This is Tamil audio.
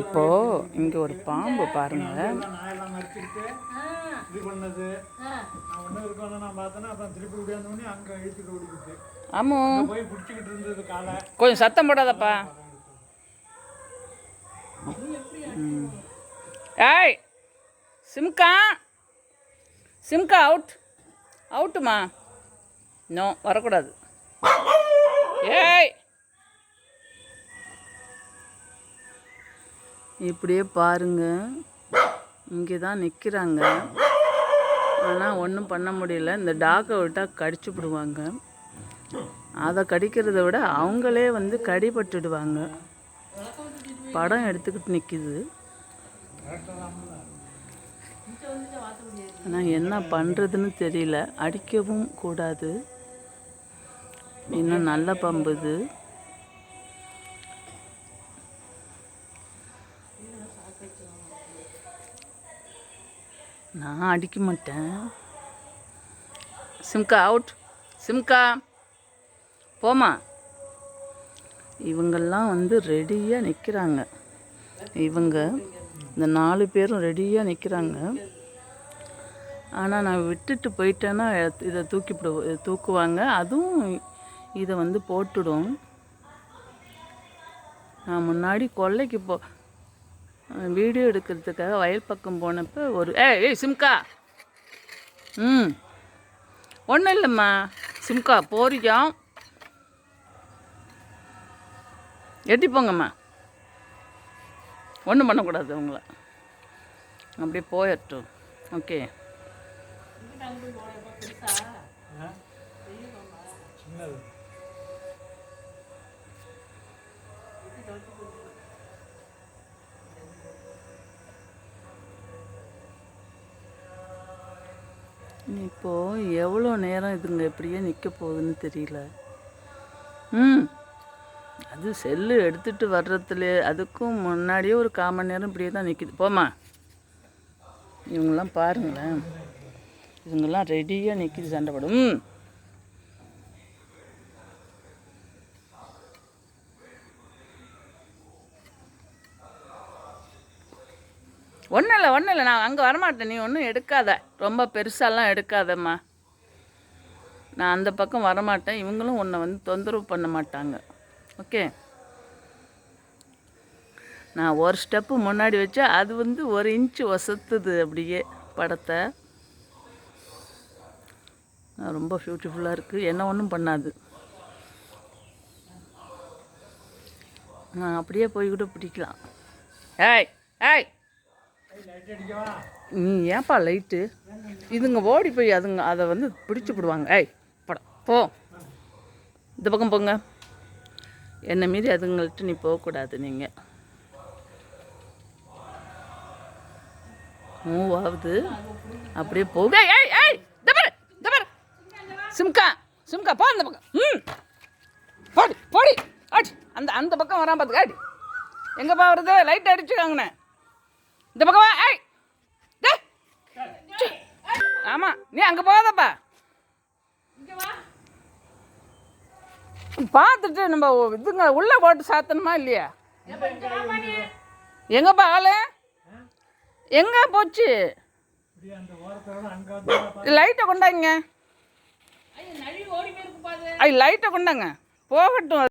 இப்போ இங்கே ஒரு பாம்பு பாருங்க. நாயெல்லாம் மறைச்சிக்கிட்டு இது பண்ணது. நான் ஒன்றும் இருக்கணும் நான் பார்த்தேன்னா அப்புறம் திருப்பி விடியாந்தோடனே அங்கே இழுத்துட்டு ஓடிக்கிட்டு. ஆமாம் அங்க போய் பிடிச்சிக்கிட்டு இருந்தது காலை. கொஞ்சம் சத்தம் போடாதப்பா. ஏய் சிம்கா. சிம்கா அவுட் அவுட்டுமா நோ வரக்கூடாது. ஏய். இப்படியே பாருங்க. இங்கே தான் நிற்கிறாங்க ஆனால் ஒன்றும் பண்ண முடியல. இந்த டாக்கை விட்டால் கடிச்சு விடுவாங்க. அதை கடிக்கிறத விட அவங்களே வந்து கடிபட்டுடுவாங்க. படம் எடுத்துக்கிட்டு நிற்கிது ஆனால் என்ன பண்ணுறதுன்னு தெரியல. அடிக்கவும் கூடாது. இன்னும் நல்ல பம்பு இது நான் அடிக்க மாட்டேன். சிம்கா அவுட் சிம்கா போமா இவங்கெல்லாம் வந்து ரெடியாக நிற்கிறாங்க இவங்க இந்த நாலு பேரும் ரெடியாக நிற்கிறாங்க ஆனால் நான் விட்டுட்டு போயிட்டேன்னா இதை தூக்கிவிடு தூக்குவாங்க. அதுவும் இதை வந்து போட்டுடும். நான் முன்னாடி கொல்லைக்கு போ வீடியோ எடுக்கிறதுக்காக வயல் பக்கம் போனப்போ ஒரு ஏ ஏய் சிம்கா. ம். ஒன்றும் இல்லைம்மா. சிம்கா போறியா? எட்டி போங்கம்மா. ஒன்றும் பண்ணக்கூடாது உங்களை. அப்படியே போயிடட்டும் ஓகே. சின்னது. இப்போது எவ்வளோ நேரம் இதுங்க இப்படியே நிற்க போகுதுன்னு தெரியல. ம். அது செல்லு எடுத்துகிட்டு வர்றதுல அதுக்கும் முன்னாடியே ஒரு கால் மணி நேரம் இப்படியே தான் நிற்கிது போம்மா. இவங்கெல்லாம் பாருங்களேன். இவங்கெல்லாம் ரெடியாக நிற்கிது சண்டைப்படும் ஒன்றும் இல்லை ஒன்றும் இல்லை. நான் அங்கே வரமாட்டேன். நீ ஒன்றும் எடுக்காத. ரொம்ப பெருசாலாம் எடுக்காதம்மா. நான் அந்த பக்கம் வரமாட்டேன். இவங்களும் உன்னை வந்து தொந்தரவு பண்ண மாட்டாங்க. ஓகே? நான் ஒரு ஸ்டெப்பு முன்னாடி வச்சா அது வந்து ஒரு இன்ச்சு வசத்துது அப்படியே படத்தை. நான் ரொம்ப பியூட்டிஃபுல்லாக இருக்குது என்ன ஒன்றும் பண்ணாது. நான் அப்படியே போய் கூட பிடிக்கலாம். ஏய் ஏய்! நீ ஏன்பா லைட்டு இதுங்க ஓடி போய் அதுங்க அதை வந்து பிடிச்சி விடுவாங்க ஏய் படம் போ. இந்த பக்கம் போங்க. என்னை மீறி அதுங்கள்ட்ட நீ போகக்கூடாது நீங்கள் மூவ் ஆகுது. அப்படியே போக. ஏய் ஏய் ஏய் இந்த பாரு சிம்கா சிம்கா போ அந்த பக்கம். ம். போடி போடி. ஆடி அந்த அந்த பக்கம் வரான் பார்த்துக்க ஆடி எங்கேப்பா வருது? லைட் அடிச்சுக்காங்கண்ணே. இந்த பக்கம் வா ஏய். ஆமா நீ அங்க போகாதப்பா. பார்த்துட்டு நம்ம இதுங்க உள்ள போட்டு சாத்தணுமா இல்லையா? எங்கப்பா ஆளு? எங்க போச்சு? லைட்டை கொண்டாங்க. ஐ லைட்டை கொண்டாங்க. போகட்டும்